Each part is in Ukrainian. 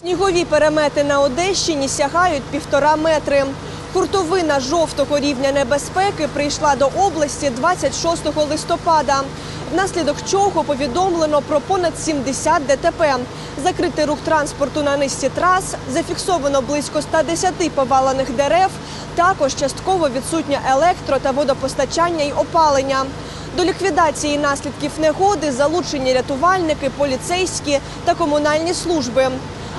Снігові перемети на Одещині сягають півтора метри. Хуртовина жовтого рівня небезпеки прийшла до області 26 листопада, внаслідок чого повідомлено про понад 70 ДТП. Закритий рух транспорту на низці трас, зафіксовано близько 110 повалених дерев, також частково відсутнє електро та водопостачання й опалення. До ліквідації наслідків негоди залучені рятувальники, поліцейські та комунальні служби.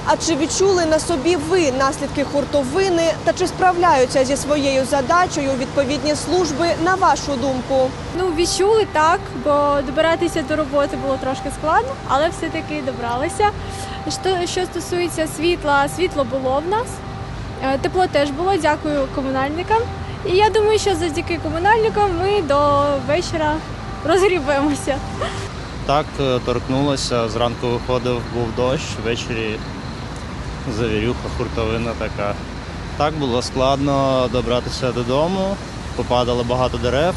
А чи відчули на собі ви наслідки хуртовини та чи справляються зі своєю задачею відповідні служби на вашу думку? Ну, відчули так, бо добиратися до роботи було трошки складно, але все-таки добралися. Що, що стосується світла, світло було в нас. Е, Тепло теж було, дякую комунальникам. І я думаю, що завдяки комунальникам ми до вечора розгрібемося. Так, е, торкнулося. Зранку виходив, був дощ, ввечері завірюха, хуртовина така. Так було складно добратися додому. Попадало багато дерев,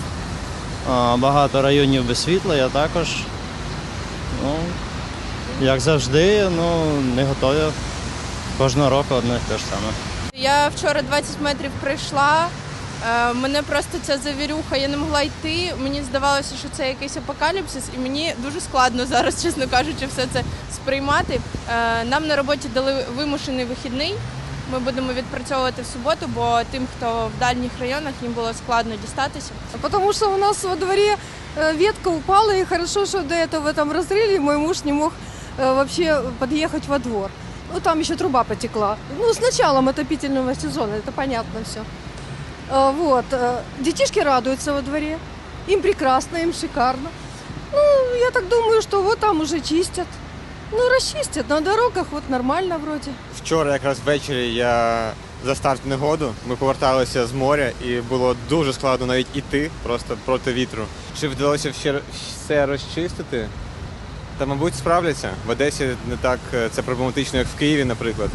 багато районів без світла. Я також. Ну, як завжди, ну, не готові. Кожного року одне і те ж саме. Я вчора 20 метрів пройшла. е, Мене просто ця завірюха, я не могла йти. Мені здавалося, що це якийсь апокаліпсис, і мені дуже складно зараз, чесно кажучи, все це сприймати. Е, Нам на роботі дали вимушений вихідний. Ми будемо відпрацьовувати в суботу, бо тим, хто в дальніх районах, їм було складно дістатися. Потому что у нас во дворе э, ветка упала, и хорошо, что до этого в этом разрыве мой муж не мог э, вообще подъехать во двор. Ну, там еще труба потекла. Ну, с началом отопительного сезона, это понятно все. Вот. э, Детишки радуются во дворе. Им прекрасно, им шикарно. Ну, я так думаю, что вот там уже чистят. Ну, расчистят. На дорогах вот нормально вроде. Вчора якраз ввечері я застав негоду. Ми поверталися з моря і було дуже складно навіть іти просто проти вітру. Чи вдалося все розчистити? Та, мабуть, справляться. В Одесі не так е, це проблематично, як в Києві, наприклад.